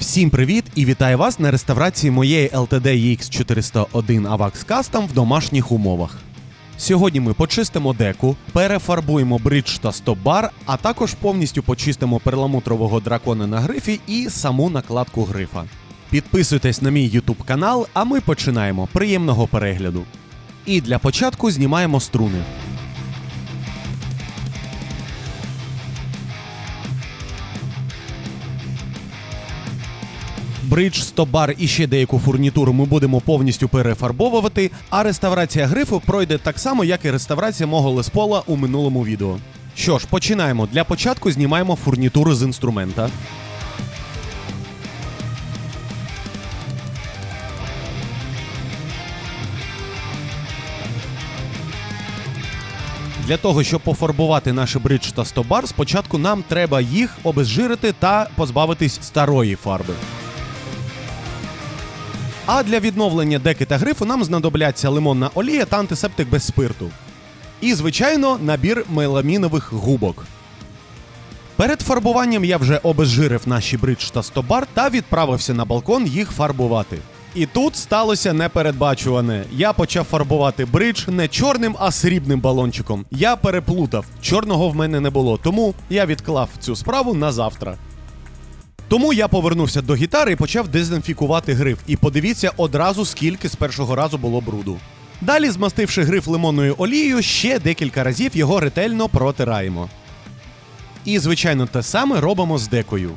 Всім привіт і вітаю вас на реставрації моєї LTD EX401 AVAX Custom в домашніх умовах. Сьогодні ми почистимо деку, перефарбуємо бридж та стоп-бар, а також повністю почистимо перламутрового дракона на грифі і саму накладку грифа. Підписуйтесь на мій YouTube канал, а ми починаємо. Приємного перегляду. І для початку знімаємо струни. Бридж, стоп-бар і ще деяку фурнітуру ми будемо повністю перефарбовувати, а реставрація грифу пройде так само, як і реставрація мого леспола у минулому відео. Що ж, починаємо. Для початку знімаємо фурнітуру з інструмента. Для того, щоб пофарбувати наш бридж та стобар, спочатку нам треба їх обезжирити та позбавитись старої фарби. А для відновлення деки та грифу нам знадобляться лимонна олія та антисептик без спирту. І, звичайно, набір меламінових губок. Перед фарбуванням я вже обезжирив наші бридж та стобар та відправився на балкон їх фарбувати. І тут сталося непередбачуване. Я почав фарбувати бридж не чорним, а срібним балончиком. Я переплутав, чорного в мене не було, тому я відклав цю справу на завтра. Тому я повернувся до гітари і почав дезінфікувати гриф. І подивіться одразу, скільки з першого разу було бруду. Далі, змастивши гриф лимонною олією, ще декілька разів його ретельно протираємо. І, звичайно, те саме робимо з декою.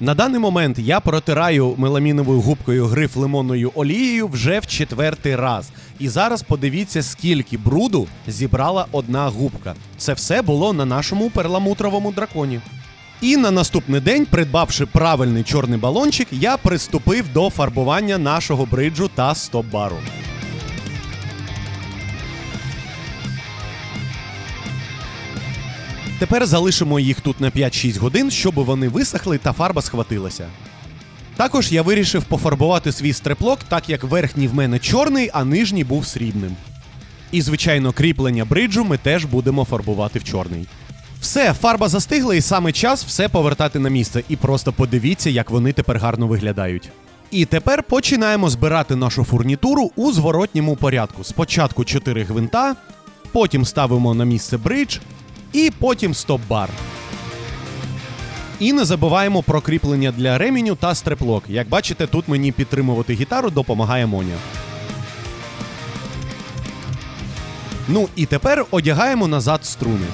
На даний момент я протираю меламіновою губкою гриф лимонною олією вже в четвертий раз. І зараз подивіться, скільки бруду зібрала одна губка. Це все було на нашому перламутровому драконі. І на наступний день, придбавши правильний чорний балончик, я приступив до фарбування нашого бриджу та стоп-бару. Тепер залишимо їх тут на 5-6 годин, щоб вони висохли та фарба схватилася. Також я вирішив пофарбувати свій стреплок, так як верхній в мене чорний, а нижній був срібним. І, звичайно, кріплення бриджу ми теж будемо фарбувати в чорний. Все, фарба застигла, і саме час все повертати на місце. І просто подивіться, як вони тепер гарно виглядають. І тепер починаємо збирати нашу фурнітуру у зворотньому порядку. Спочатку 4 гвинта, потім ставимо на місце бридж, і потім стоп-бар. І не забуваємо про кріплення для реміню та стреплок. Як бачите, тут мені підтримувати гітару допомагає Моня. Ну і тепер одягаємо назад струни.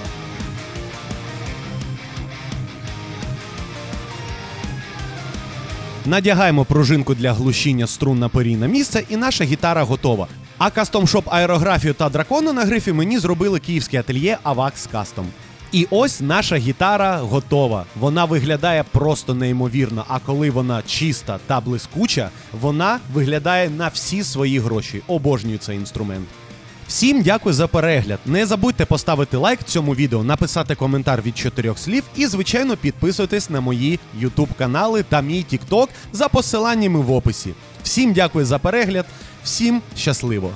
Надягаємо пружинку для глушіння струн на пері на місце, і наша гітара готова. А кастом-шоп аерографію та дракона на грифі мені зробили київське ательє Avax Custom. І ось наша гітара готова. Вона виглядає просто неймовірно. А коли вона чиста та блискуча, вона виглядає на всі свої гроші. Обожнюю цей інструмент. Всім дякую за перегляд. Не забудьте поставити лайк цьому відео, написати коментар від чотирьох слів і, звичайно, підписуйтесь на мої YouTube канали та мій TikTok за посиланнями в описі. Всім дякую за перегляд, всім щасливо!